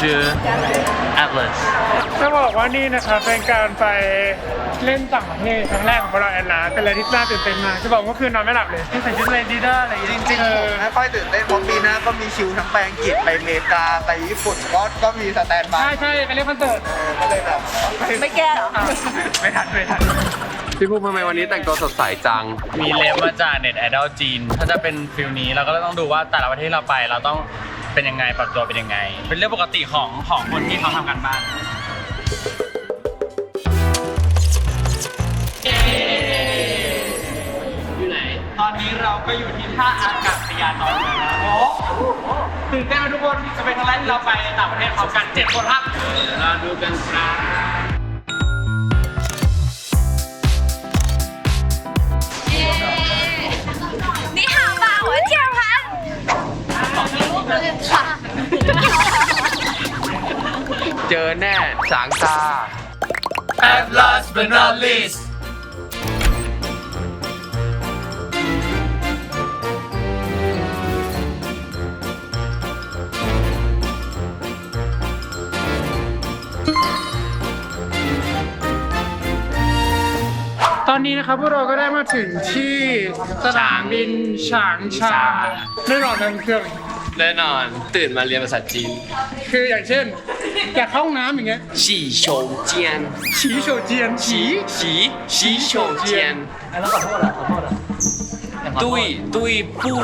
ชื่อ Atlas ถ้บอกว่านี่นะคะเป็นการไปเล่นต่างประเทศครั้งแรกของเราแอนนาเป็นอะไรที่น่าตื่นเต้นมากจะบอกว่าคืนนอนไม่หลับเลยที่ใส่ชุดเลนดี้ด้าอะไรจริงๆผมไม่ค่อยตื่นเต้นเพราะปีหน้าก็มีคิวทั้งไปอังกฤษไปอเมริกาไปญี่ปุ่นก็ก็มีสแตนบายใช่ใช่ไปเล่นคอนเสิร์ตก็เลยแบบไม่แก้หรอไม่ทันไม่ทันพี่ภูมิทำไมวันนี้แต่งตัวสดใสจัง มีเล็บมาจากเน็ตแอดอลจีน ถ้าจะเป็นฟิลนี้เราก็ต้องดูว่าแต่ละประเทศเราไปเราต้อง เป็นยังไงปรับตัวเป็นยังไง เป็นเรื่องปกติของของคนที่เขาทำกันบ้านอยู่ไหน ตอนนี้เราก็อยู่ที่ท่าอากาศยานดอนเมืองแล้วโอ้โหตื่นเต้นไหมทุกคนจะเป็นครั้งแรกที่เราไปต่างประเทศพร้อมกันเจ็ดคนครับเราดูกันครับ 你好吧，我是 天盘。เจอแน่สางตา At last but not least ตอนนี้นะครับพวกเราก็ได้มาถึงที่สนามบินฉางชาแน่นอนนั่นเครื่อง แน่นอน ตื่นมาเรียนภาษาจีน คืออย่างเช่นอยากเข้าห้องน้ำอย่างเงี้ยฉี่โฉวเจียนฉีโฉเจียนฉีฉี่ฉี่โฉวเจียนตุ้ยตุ้ยผู้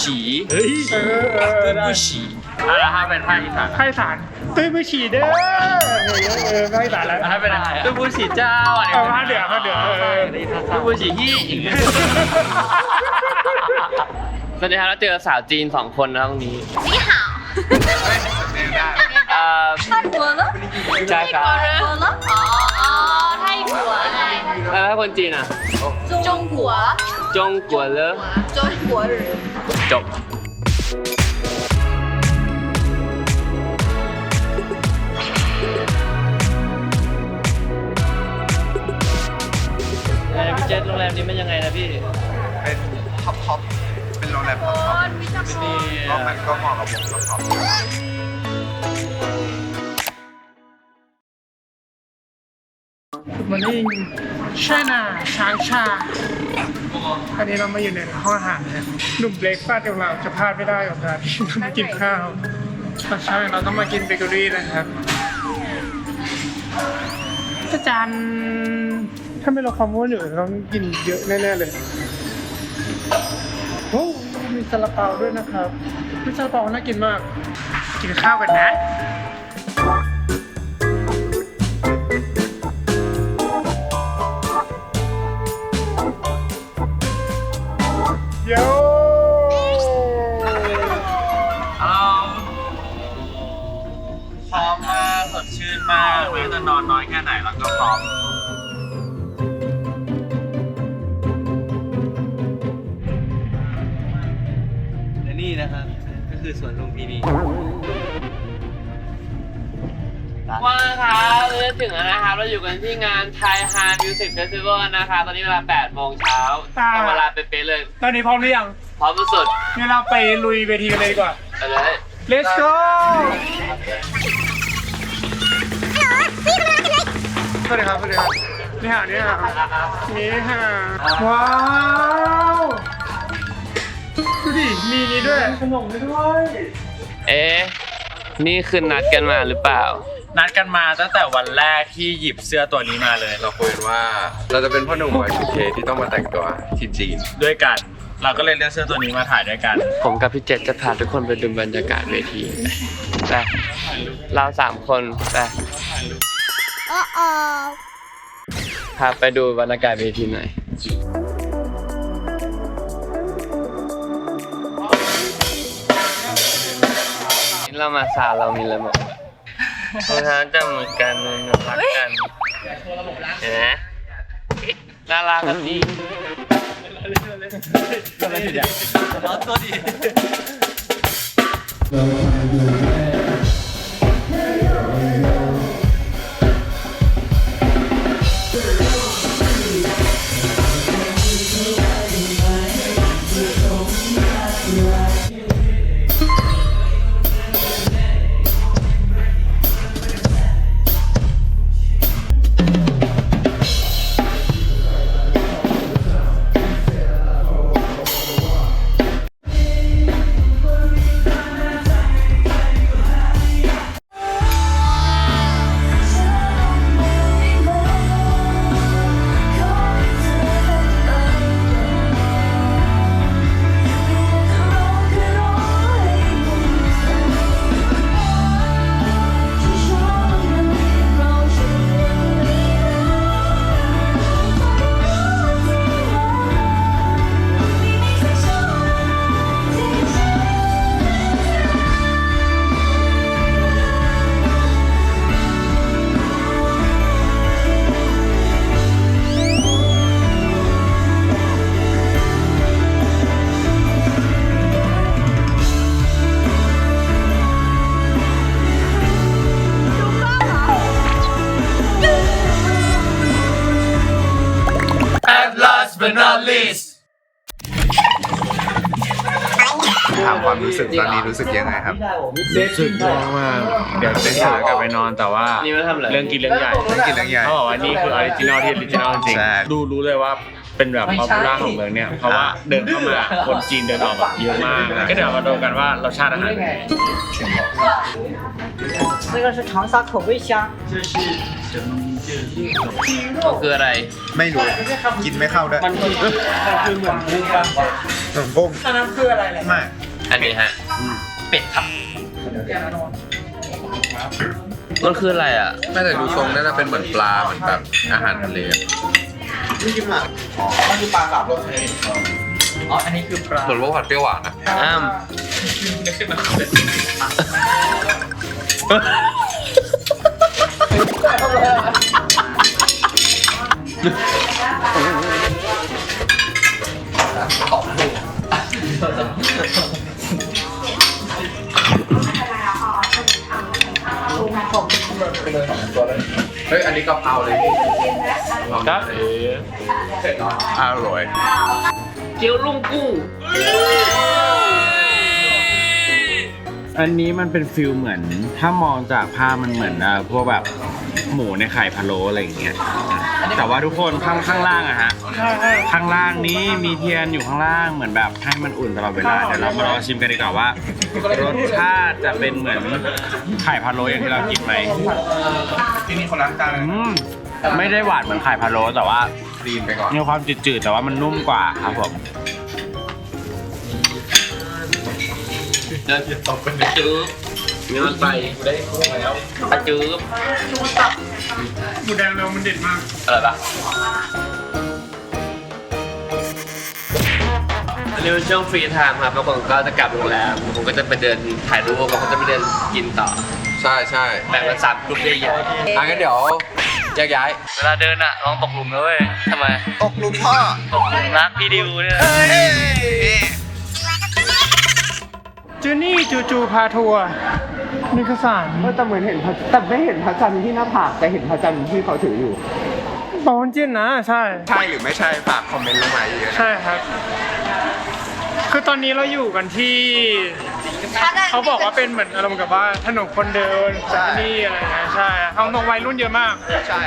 ฉีเฮ้ยเออเออตุ้ยได้ผู้ฉีอะแล้วถ้าเป็นภาคอีสานไพศาลตุ้ยมือฉีเด้อเออเออไพศาลแล้วถ้าเป็นตู้บูสีเจ้าอะเออภาคเหนือภาคเหนือเออตู้บูสีฮี่ สวัสดีครับเราเจอสาวจีนสองคนนะตรงนี้ 你好。 เอ่อ 泰国呢？ ใช่ครับ 泰国呢？哦哦，泰国。 แล้วถ้าคนจีนอ่ะ 中国。 จงกัวเลอ 中国人。 จบพี่เจษโรงแรมนี้มันยังไงนะพี่ เป็นท็อปท็อปเป็นโรง แรมท็อปท็อป比较นี่ก็มันก็เหมาะกับวงท็อปท็อปมันนี่ช่น่ะช้างชาอันนี้เรามาอยู่ในห้องอาหารนะหนุ่มเบรกฟาสต์ของเราจะพลาดไม่ได้กับการมากินข้าวตอนเช้าเราต้องมากินเบเกอรี่นะครับจะจานถ้าไม่ลดความอ้วนอยู่ต้องกินเยอะแน่ๆเลย ซาลาเปาด้วยนะครับมีซาลาเปาน่ากินมาก กินข้าวกันนะโยเราพร้อมมากสดชื่นมากแม้จะนอนน้อยแค่ไหนเราก็พร้อม คือสวนลุมพินีว่านะครับเราจะถึงแล้วนะครับเราอยู่กันที่งานไทยฮาร์มิวสิกเฟสติวัลนะครับตอนนี้เวลา 8 โมงเช้าตรงเวลาเป๊ะๆเลย ตอนนี้พร้อมหรือยังพร้อมสุดงั้นเราไปลุยเวทีกันเลยดีกว่าๆไปเลย Let's go สวัสดีครับสวัสดีครับนี่ฮะนี่ฮะนี่ฮะว้าว ดูดิ มีนี้ด้วย ขนมด้วย เอ๊ะ นี่คือนัดกันมาหรือเปล่า นัดกันมาตั้งแต่วันแรกที่หยิบเสื้อตัวนี้มาเลย เราคุยกันว่าเราจะเป็นพ่อหนุ่ม Y2K ที่ต้องมาแต่งตัวที่จีนด้วยกัน เราก็เลยเลือกเสื้อตัวนี้มาถ่ายด้วยกัน ผมกับพี่เจษจะพาทุกคนไปดูบรรยากาศเวทีไปเราสามคนไป哦哦。พาไปดูบรรยากาศเวทีหน่อย เรามาซาเรามีระบบรองเท้าจับมือกันมือรักกันเห็นไหมน่ารักกันดีถ ตอนนี้รู้สึกยังไงครับ รู้สึกง่วงมาก เดี๋ยวจะหากลับไปนอนแต่ว่า นี่มาทำอะไร เรื่องกินเรื่องใหญ่ เรื่องกินเรื่องใหญ่ เขาบอกว่านี่คือออริจินอลที่ออริจินอลจริง ใช่ ๆดูรู้เลยว่าเป็นแบบป๊อปปูล่าของเมืองเนี่ย เพราะว่าเดินเข้ามาคนจีนเดินออกแบบเยอะมาก ก็เดี๋ยวมาดูกันว่ารสชาติอาหารเป็นไง 这个是长沙口味虾， มันคืออะไร ไม่รู้ กินไม่เข้าด้วย มันคือมันคือเหมือนกุ้งปะ ขนมกุ้ง อันนั้นคืออะไรเนี่ย ไม่ อันนี้ฮะ เป็ดครับมันคืออะไรอะน่าจะดูทรงน่าจะเป็นเหมือนปลาเหมือนแบบอาหารทะเลอะอ๋อ อันนี้คือปลาเหมือนว่าผัดเปรี้ยวหวานนะอ้ามเฮ้ยอัน กะเพราเลยพี่ครับอร่อยเกี๊ยวลุงกุ้งอันนี้มันเป็นฟิลเหมือน ถ้ามองจากภาพมันเหมือนเอ่อพวกแบบหมูในไข่พะโล้อะไรอย่างเงี้ย แต่ว่าทุกคนข้างข้างล่างอะฮะข้างล่างนี้มีเทียนอยู่ข้างล่างเหมือนแบบให้มันอุ่นตลอดเวลาเดี๋ยวเรามาลองชิมกันดีกว่าว่ารสชาติจะเป็นเหมือนไข่พะโล้อย่างที่เรากินไหมที่นี่คนล้างจานอืมไม่ได้หวานเหมือนไข่พะโล้แต่ว่าคลีนไปก่อนมีความจืดๆแต่ว่ามันนุ่มกว่าครับผมเดินตกเป็นจื๊บ นี่มันไปได้แล้วปลาจื๊บหมูแดงเรามันเด็ดมากอะไรปะอันนี้เป็นช่วงฟรีไทม์ครับบางคนก็จะกลับโรงแรมบางคนก็จะไปเดินถ่ายรูปบางคนจะไปเดินกินต่อ ใช่ใช่แบ่งเป็นสามกลุ่มใหญ่อะงั้นเดี๋ยวแยกย้ายๆเวลาเดินอะลองตกหลุมนะเว้ยทำไมตกหลุมพ่อตกหลุมรักพี่ดิวเนี่ยเอ้ยจูนี่จูจูพาทัวร์ นี่คือสารแต่เหมือนเห็นพระแต่ไม่เห็นพระจันทร์ที่หน้าผากแต่เห็นพระจันทร์ที่เขาถืออยู่ ปอนจิ้นนะ ใช่ ใช่หรือไม่ใช่ฝากคอมเมนต์ลงมาเยอะๆนะใช่ครับ คือตอนนี้เราอยู่กันที่ เขาบอกว่าเป็นเหมือนอารมณ์กับว่าถนนคนเดินของที่นี่อะไรเงี้ยใช่ห้องตรงวัยรุ่นเยอะมาก ใช่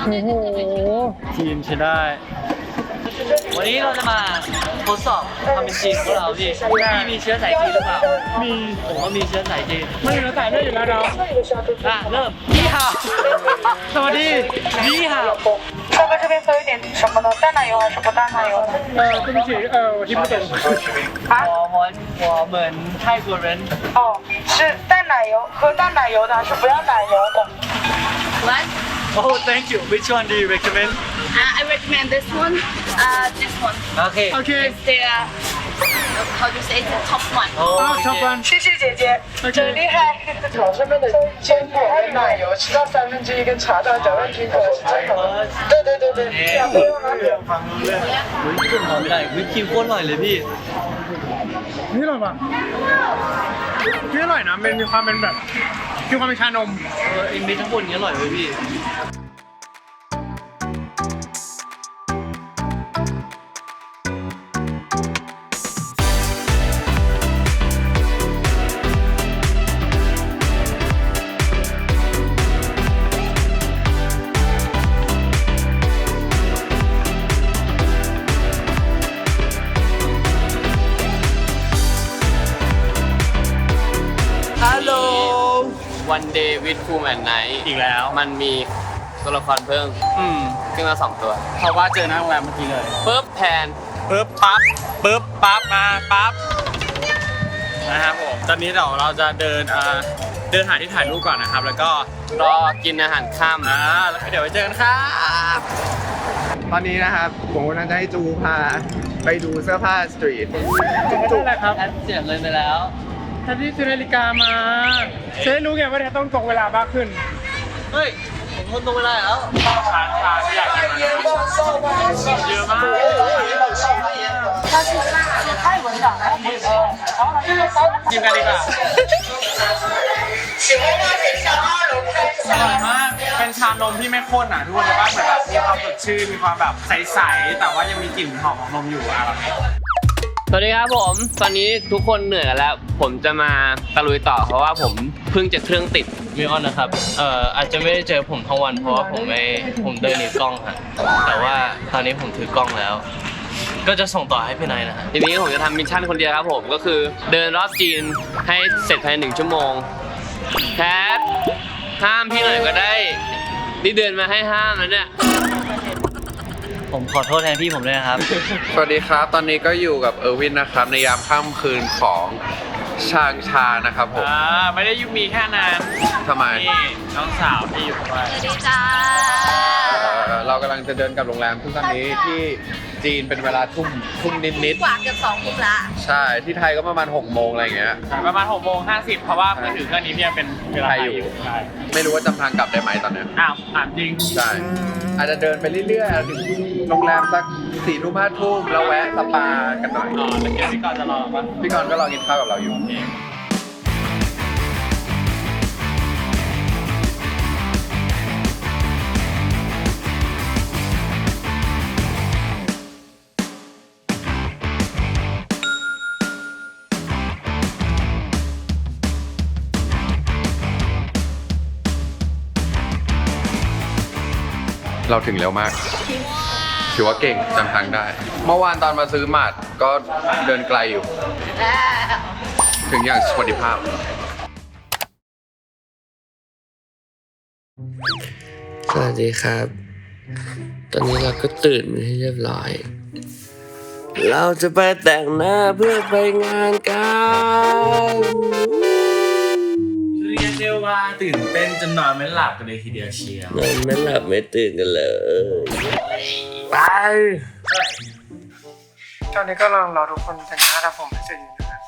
โอ้โห ทีมใช้ได้ วันนี้เราจะมาทดสอบความเป็นจริงของเราพี่พี่มีเชื้อสายจีนหรือเปล่า มี ผมก็มีเชื้อสายจีน ไม่เหลือแต่ได้อยู่แล้วเรา อ่ะเริ่มยี่ห้าสวัสดียี่ห้า 稍微这边搜一点什么呢？淡奶油还是不淡奶油？ เออคุณฉีเออที่ไม่ตรง 我我我们泰国人哦，是淡奶油，喝淡奶油的还是不要奶油的？ What? Oh thank you which one do you recommend Uh, I recommend this one. Uh, this one. Okay โอเค It's the uh, how do you say it's the top one. 哦 อ้าวชอบกัน 谢谢姐姐，真厉害！炒上面的坚果跟奶油 知道三分之一跟茶到搅拌均衡是最好的。对对对对，两杯用哪里？ คิวโคตรอร่อยเลยพี่ นี่อร่อยปะนี่อร่อยนะมันมีความเป็นแบบ มีความเป็นชานม เออเอ็นบีทั้งหมดนี้อร่อยเลยพี่ วันเดย์วิดฟูแมนไนท์อีกแล้ว มันมีตัวละครเพิ่มอืมขึ้นมาสองตัวเพราะว่าเจอหน้าโรงแรมเมื่อกี้เลยปุ๊บแพนปึ๊บปั๊บปึ๊บปั๊บมาปั๊บนะครับผมตอนนี้เดี๋ยวเราจะเดินเอ่อเดินหาที่ถ่ายรูปก่อนนะครับ แล้วก็รอกินอาหารค่ำอ่าแล้วก็เดี๋ยวไปเจอกันครับตอนนี้นะครับผมกำลังจะให้จูพาไปดูเสื้อผ้าสตรีทจุกแหละครับเสียบเลยไปแล้ว แทนที่ซื้อนาฬิกามาจะได้รู้ไงว่าแทนต้องตรงเวลามากขึ้น เฮ้ย ผมคนตรงเวลาแล้วชาชาที่อยากกินเยอะมากกินกันดีกว่าอร่อยมาก เป็นชานมที่ไม่ข้นอะทุกคนจะว่าเหมือนแบบมีความสดชื่น มีความแบบใสๆ แต่ว่ายังมีกลิ่นหอมของนมอยู่อะแบบนี้ สวัสดีครับผม ตอนนี้ทุกคนเหนื่อยกันแล้ว ผมจะมาตะลุยต่อเพราะว่าผมเพิ่งจะเครื่องติดวิออนนะครับ เอ่ออาจจะไม่ได้เจอผมทั้งวันเพราะว่าผมไม่ผมเดินหนีกล้องฮะแต่ว่าตอนนี้ผมถือกล้องแล้ว ก็จะส่งต่อให้พี่นายนะฮะทีนี้ผมจะทำมิชชั่นคนเดียวครับผมก็คือเดินรอบจีนให้เสร็จภายในหนึ่งชั่วโมงแคทห้ามพี่หน่อยก็ได้ นี่เดินมาให้ห้ามแล้วเนี่ย ผมขอโทษแทนพี่ผมด้วยนะครับ สวัสดีครับ ตอนนี้ก็อยู่กับเออร์วินนะครับ ในยามค่ำคืนของชางชานะครับผมอ่าไม่ได้ยุมีแค่นั้นทำไมนี่น้องสาวที่อยู่ด้วยสวัสดีจ้าเอ่อเรากำลังจะเดินกลับโรงแรมซึ่งตอนนี้ที่จีนเป็นเวลาทุ่มทุ่มนิดกว่าเกือบสองทุ่มละๆ ใช่ที่ไทยก็ประมาณ6โมงอะไรอย่างเงี้ย ประมาณ6โมง50 เพราะว่ามือถือเครื่องนี้พี่ยังเป็นเวลาไทยอยู่ ใช่ไม่รู้ว่าจำทางกลับได้ไหมตอนเนี้ยอ้าวถามจริง ใช่ อาจจะเดินไปเรื่อยๆถึงโรงแรมสักสี่ทุ่มห้าทุ่มแล้วแวะสปากันหน่อยอ๋อแล้วเดี๋ยวพี่กรณ์จะรอปะพี่กรณ์ก็รอกินข้าวกับเราอยู่เราถึงเร็วมาก ถือว่าเก่งจำทางได้ เมื่อวานตอนมาซื้อหมัดก็เดินไกลอยู่ ถึงอย่างสวัสดิภาพ สวัสดีครับ ตอนนี้เราก็ตื่นมาให้เรียบร้อย เราจะไปแต่งหน้าเพื่อไปงานกันเรียกได้ ว่าตื่นเต้นจนนอนไม่หลับกันเลยทีเดียวเชียวนอนไม่หลับไม่ตื่นกันเลยไปตอนนี้ก็กำลังรอทุกคนแต่งหน้าทำผมให้เสร็จอยู่นะครับ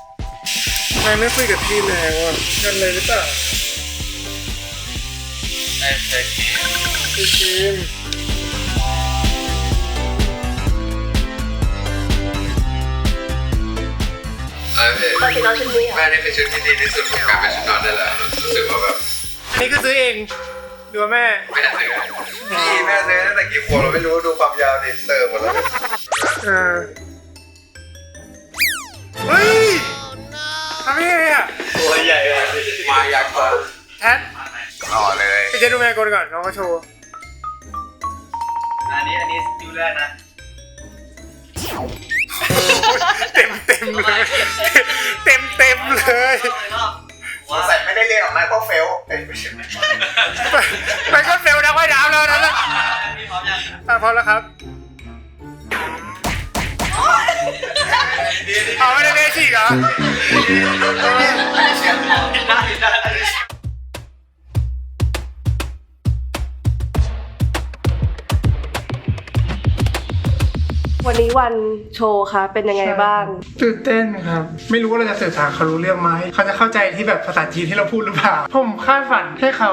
ทำไมไม่คุยกับพี่เลยว่ากันเลยหรือเปล่าพี่คิม แม่นี่คือชุดที่ดีที่สุดของการเป็นชุดนอนได้แล้วรู้สึกว่าแบบนี่คือซื้อเองดูว่าแม่ไม่ได้ซื้อพี่แม่ซื้อตั้งแต่กี่ขวบเราไม่รู้ดูความยาวดิเติมหมดแล้วเออเฮ้ยทำยังไงอะตัวใหญ่เลยมาอยากมาแทสหล่อเลยไปเจดูแม่กนก่อนน้องก็โชว์อันนี้อันนี้สกิลแรกนะ เต็มเต็มเลย เต็มเต็มเลยใส่ไม่ได้เรียนออกมาเพราะเฟลเอ้ยไม่ใช่มันก็เฟลนักว่ายน้ำแล้วนะพี่พร้อมยังอะพร้อมแล้วครับเอาไม่ได้เมฉีกเหรอ วันนี้วันโชว์คะเป็นยังไงบ้าง ตื่นเต้นครับ ไม่รู้ว่าเราจะสื่อสารเขารู้เรื่องไหม เขาจะเข้าใจที่แบบภาษาจีนที่เราพูดหรือเปล่า ผมคาดฝันให้เขา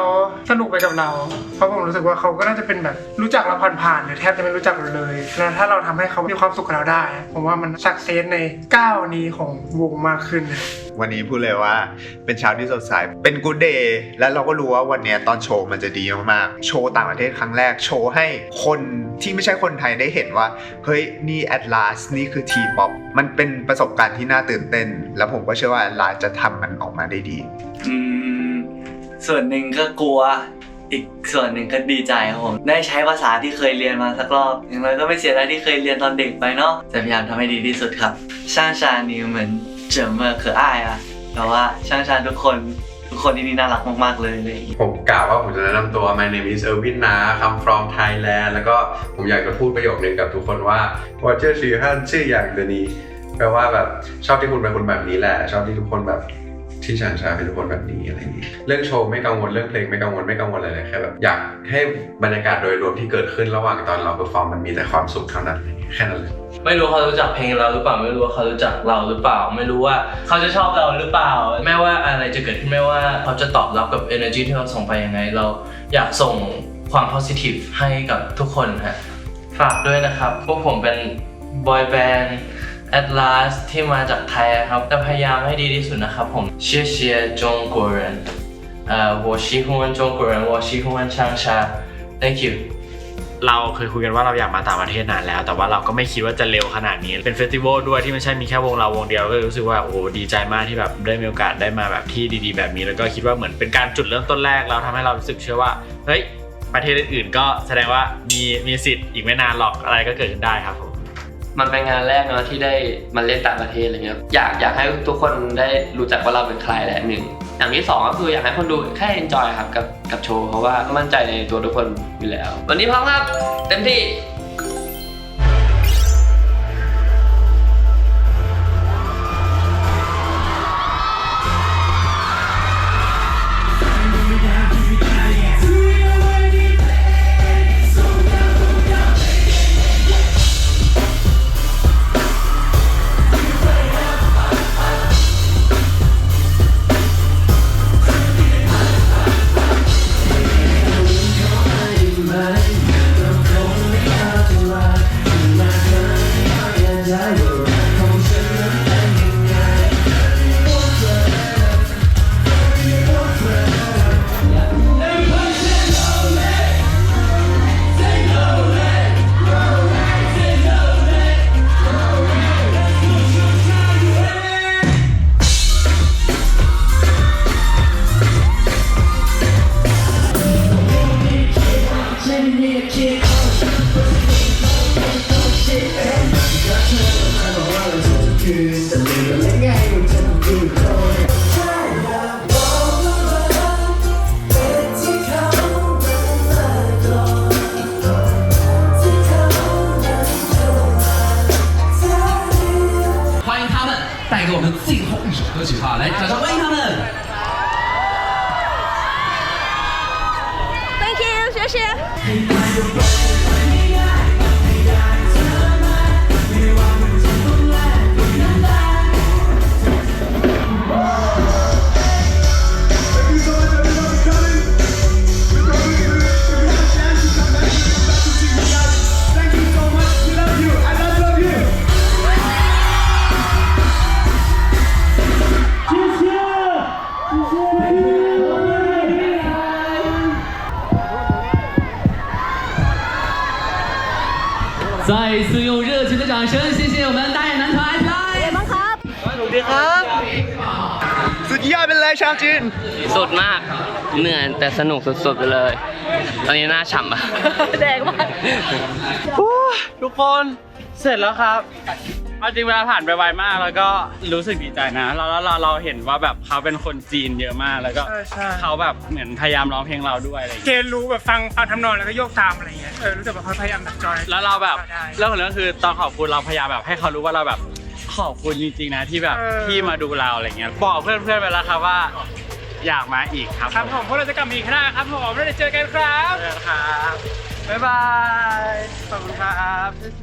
สนุกไปกับเรา เพราะผมรู้สึกว่าเขาก็น่าจะเป็นแบบรู้จักเราผ่านๆหรือแทบจะไม่รู้จักเราเลยแล้วถ้าเราทำให้เขามีความสุขกับเราได้ ผมว่ามันสักเซสในก้าวนี้ของวงมากขึ้นนะวันนี้พูดเลยว่าเป็นเช้าที่สดใส เป็นกู d เดย์และเราก็รู้ว่าวันเนี้ยตอนโชว์มันจะดีมากๆ โชว์ต่างประเทศครั้งแรก โชว์ให้คนที่ไม่ใช่คนไทยได้เห็นว่า เฮ้ย นี่ Atlas นี่คือ T-POP มันเป็นประสบการณ์ที่น่าตื่นเต้น แล้วผมก็เชื่อว่า Atlas จะทำมันออกมาได้ดีอืมส่วนหนึ่งก็กลัว อีกส่วนหนึ่งก็ดีใจครับผมได้ใช้ภาษาที่เคยเรียนมาสักรอบอย่างไรก็ไม่เสียดายที่เคยเรียนตอนเด็กไปเนาะจะพยายามทำให้ดีที่สุดครับช่างชานิวเหมือนเจิมเมอร์คืออ้ายอะแต่ว่าช่างชาทุกคนทุกคนที่นี่น่ารักมากๆเลยเลย ผมกล่าวว่าผมจะแนะนำตัว My name is Erwin นะ come from Thailand แล้วก็ผมอยากจะพูดประโยคนึงกับทุกคนว่า ว่าเจ้าชื่อฮั่นชื่ออย่างเดยวนี้แปลว่าแบบชอบที่คุณเป็นคนแบบนี้แหละ ชอบที่ทุกคนแบบ ที่ฉันชาเป็นทุกคนแบบนี้อะไรอย่างนี้เรื่องโชว์ไม่กังวลเรื่องเพลงไม่กังวลไม่กังวลอะไรเลยแค่แบบอยากให้บรรยากาศโดยรวมที่เกิดขึ้นระหว่างตอนเราเปอร์ฟอร์มมันมีแต่ความสุขเท่านั้นแค่นั้นเลยไม่รู้เขารู้จักเพลงเราหรือเปล่าไม่รู้ว่าเขารู้จักเราหรือเปล่า ไม่รู้ว่าเขาจะชอบเราหรือเปล่า แม้ว่าอะไรจะเกิดขึ้นไม่ว่าเขาจะตอบรับกับ energy ที่เราส่งไปยังไง เราอยากส่งความ positive ให้กับทุกคนฮะฝากด้วยนะครับ พวกผมเป็น boy band Atlas ที่มาจากไทยครับจะพยายามให้ดีที่สุดนะครับผมเชียเชียจงกัวเรนเอ่อ我喜欢中国人我喜欢长沙 thank you เราเคยคุยกันว่าเราอยากมาต่างประเทศนานแล้ว แต่ว่าเราก็ไม่คิดว่าจะเร็วขนาดนี้ เป็นเฟสติวัลด้วยที่ไม่ใช่มีแค่วงเราวงเดียวก็เลยรู้สึกว่าโอ้โหดีใจมากที่แบบได้มีโอกาสได้มาแบบที่ดีๆ แบบนี้ แล้วก็คิดว่าเหมือนเป็นการจุดเริ่มต้นแรกแล้วทำให้เรารู้สึกเชื่อว่าเฮ้ยประเทศอื่นๆก็แสดงว่ามีมีสิทธิ์อีกไม่นานหรอกอะไรก็เกิดขึ้นได้ครับผม มันเป็นงานแรกเนาะที่ได้มาเล่นต่างประเทศอะไรเงี้ยอยากอยากให้ทุกคนได้รู้จักว่าเราเป็นใครแหละหนึ่งอย่างที่สองก็คืออยากให้คนดูแค่ enjoy ครับกับกับโชว์เพราะว่ามั่นใจในตัวทุกคนอยู่แล้ว วันนี้พร้อมครับเต็มที่ 我们最后一首歌曲哈，来，掌声欢迎他。的掌声，谢谢我们大雁男团 F I。 สุดยอดเป็นเลยชาวจีน สุดมาก เหนื่อยแต่สนุกสุดๆไปเลย ตอนนี้หน้าฉ่ำอะ แดงมาก ทุกคนเสร็จแล้วครับ เอาจริงเวลาผ่านไปไวมากแล้วก็รู้สึกดีใจนะเราเราเราเราเห็นว่าแบบเขาเป็นคนจีนเยอะมากแล้วก็เขาแบบเหมือนพยายามร้องเพลงเราด้วยอะไรอย่างเงี้ย เกณรู้แบบฟังฟังทำนองแล้วก็โยกตามอะไรเงี้ย เออรู้สึกว่าเขาพยายามแบบจอยแล้วเราแบบเรื่องของเรื่องคือตอนขอบคุณเราพยายามแบบให้เขารู้ว่าเราแบบขอบคุณจริงๆนะที่แบบที่มาดูเราอะไรเงี้ยบอกเพื่อนๆไปแล้วครับว่า อยากมาอีกครับครับผมพวกเราจะกลับมาอีกครั้งครับผมแล้วเดี๋ยวเจอกันครับ เจอกันครับบ๊ายบายขอบคุณครับ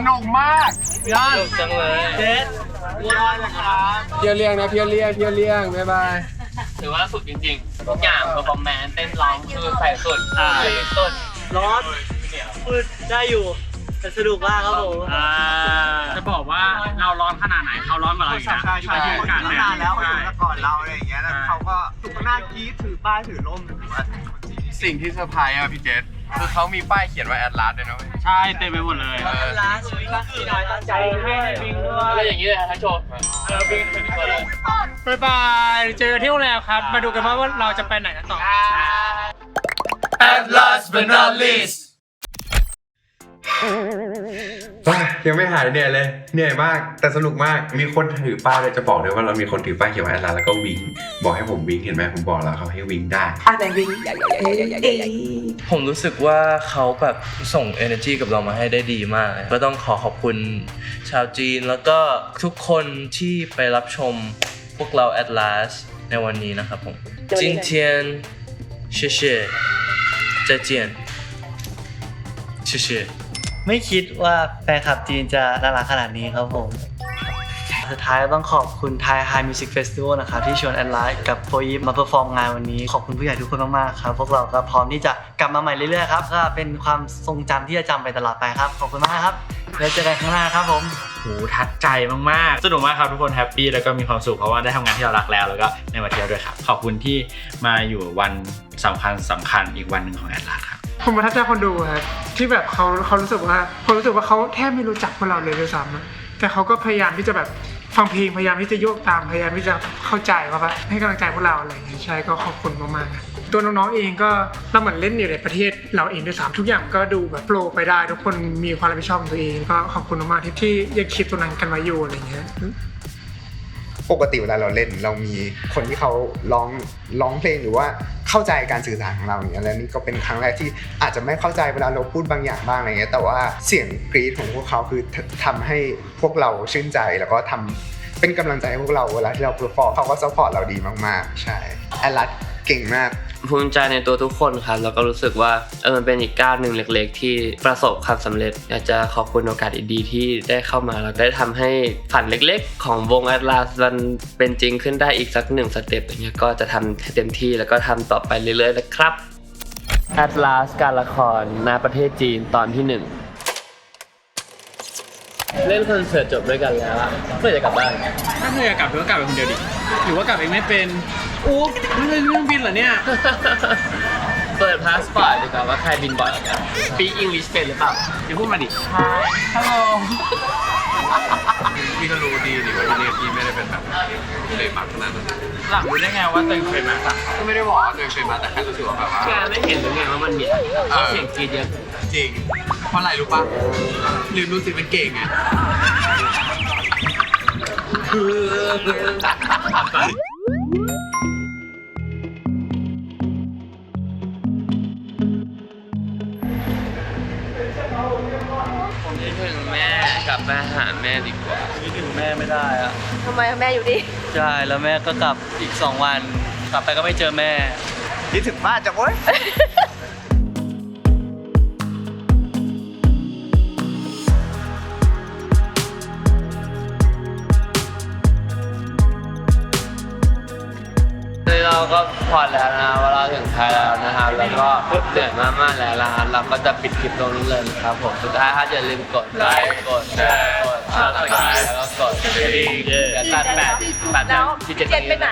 นสนุกมากสนุกจังเลยเจสเพียวเลี้ยงนะเพียวเลี้ยงเพียวเลี้ยงบ๊ายบายถือว่าสุดจริงๆทุกอย่างเ e อร์ฟอร์แมนเต้นร้องคือใส่สุดคือสุดร้อนพูดได้อยู่แต่สนุกมากครับผมจะบอกว่าเราร้อนขนาดไหนเขาร้อนกว่าเราอีกนะใช่ใช่อยู่กันนานแล้วเขาอยู่มาก่อนเราอะไรอย่างเงี้ยแล้วเขาก็ทุกหน้ากรีดถือป้ายถือร่มถือว่าสิ่งที่เซอร์ไพรส์อะพี่เจษ คือเขามีป้ายเขียนว่าแอดลาสด้วยนะเว้ย ใช่เต็มไปหมดเลยร้านสุดก็คือน้อยตั้งใจให้บิงด้วก็ยอย่างนี้เลยทั้งโชว์เออเป็นเป็นคนเลยบ๊ายบายเจอกันที่โรงแรมครับ มาดูกันว่าเราจะไปไหนกันต่อ At last but not least ยังไม่หายเหนื่อยเลย เหนื่อยมาก แต่สนุกมาก มีคนถือป้ายเลยจะบอกเลยว่าเรามีคนถือป้ายเขียนว่าแอดลาสแล้วก็วิง บอกให้ผมวิงเห็นไหมผมบอกแล้วเขาให้วิงได้ ผมรู้สึกว่าเขาแบบส่ง energy กับเรามาให้ได้ดีมาก ก็ต้องขอขอบคุณชาวจีนแล้วก็ทุกคนที่ไปรับชมพวกเรา at last ในวันนี้นะครับผม今天谢谢再见谢谢 ไม่คิดว่าแฟนคลับจีนจะน่ารักขนาดนี้ครับผม สุดท้ายต้องขอบคุณไทย High Music Festival นะครับที่ชวนแอนไลท์กับโฟยีมาเพอร์ฟอร์มงานวันนี้ ขอบคุณผู้ใหญ่ทุกคนมากๆครับ พวกเราก็พร้อมที่จะกลับมาใหม่เรื่อยๆครับก็เป็นความทรงจำที่จะจำไปตลอดไปครับ ขอบคุณมากครับ แล้วเจอกันข้างหน้าครับผม โหทัดใจมากๆ สนุกมากครับทุกคนแฮปปี้แล้วก็มีความสุขเพราะว่าได้ทำงานที่เรารักแล้ว แล้วก็ได้มาเที่ยวด้วยครับ ขอบคุณที่มาอยู่วันสำคัญสำคัญอีกวันหนึ่งของแอดลาสครับ ผมประทับใจคนดูครับที่แบบเขาเขารู้สึกว่าเขารู้สึกว่าเขาแทบไม่รู้จักพวกเราเลยด้วยซ้ำอะแต่เขาก็พยายามที่จะแบบฟังเพลงพยายามที่จะโยกตามพยายามที่จะเข้าใจว่าแบบให้กำลังใจพวกเราอะไรอย่างเงี้ยใช่ก็ขอบคุณมากๆครับตัวน้องๆเองก็เราเหมือนเล่นอยู่ในประเทศเราเองด้วยซ้ำทุกอย่างก็ดูแบบโปรไปได้ ทุกคนมีความรับผิดชอบของตัวเองก็ขอบคุณมากๆที่ที่ยังคิดตัวนั้นกันไว้อยู่อะไรอย่างเงี้ย ปกติเวลาเราเล่นเรามีคนที่เขาร้องร้องเพลงหรือว่าเข้าใจการสื่อสารของเราอย่างเงี้ยและนี่ก็เป็นครั้งแรกที่อาจจะไม่เข้าใจเวลาเราพูดบางอย่างบ้างอะไรเงี้ยแต่ว่าเสียงกรี๊ดของพวกเขาคือททำให้พวกเราชื่นใจแล้วก็ทำเป็นกำลังใจให้พวกเราเวลาที่เราเพอร์ฟอร์มเขาก็ซัพพอร์ตเราดีมากๆ ใช่แอลัส เก่งมาก ภูมิใจในตัวทุกคนครับแล้วก็รู้สึกว่าเออมันเป็นอีกก้าวหนึ่งเล็ก ๆ ที่ประสบความสำเร็จ อยากจะขอบคุณโอกาสดีๆที่ได้เข้ามาแล้วได้ทำให้ฝันเล็ก ๆ ของวง Atlas มันเป็นจริงขึ้นได้อีกสักหนึ่งสเต็ปอย่างเงี้ยก็จะทำให้เต็มที่แล้วก็ทำต่อไปเรื่อยๆนะครับ Atlas การละครณประเทศจีนตอนที่หนึ่งเล่นคอนเสิร์ตจบด้วยกันแล้วอะเมื่อจะกลับบ้าน ถ้าเธออยากกลับเธอก็กลับไปคนเดียวดิหรือว่ากลับเองไม่เป็น อู้ไม่เคยเรื่องบินเหรอเนี่ย เปิดพาสปอร์ตดีกว่าว่าใครบินบ่อยกันปีอังกฤษเป็นหรือเปล่าเดี๋ยวพูดมาดิฮัลโหลพี่ก็รู้ดีนี่ว่าที่นี่พี่ไม่ได้เป็นแบบเลยปักขนาดนั้นหลังรู้ได้ไงว่าตัวเองเคยมาสั่งก็ไม่ได้บอกว่าตัวเองเคยมาแต่แค่รู้สึกว่าแบบว่า แกไม่เห็นหรือไงว่ามันมีเสียงกรีดเยอะจริง เพราะอะไรรู้ปะลืมรู้สึกเป็นเก่งไงผม กลับไปหาแม่ดีกว่าคิดถึงแม่ไม่ได้อะทำไมแม่อยู่ดีใช่แล้วแม่ก็กลับอีก 2 วัน กลับไปก็ไม่เจอแม่ คิดถึงบ้านจังเว้ย ก็พอแล้วนะว่าเราถึงไทยแล้วนะครับ แล้วก็เหนื่อยมากๆแล้วนะครับเราก็จะปิดคลิปตรงนี้เลยนะครับผมสุดท้ายถ้าอย่าลืมกดไลค์กดแชร์กดซับสไครต์แล้วก็กดกระดิ่งเดี๋ยวตัดแปดตัดแปดที่พี่เจนไปไหน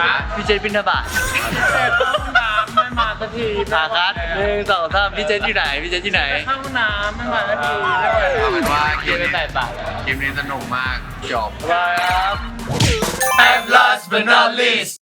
ฮะพี่เจนบินทบาทน้ำไม่มาสักทีอาคัสหนึ่งสองสามพี่เจนอยู่ไหนพี่เจนอยู่ไหนเข้าน้ำไม่มาสักทีเอาเป็นว่าเกมไปนี้ใส่บาตรเกมนี้สนุกมากจบครับ At last but not least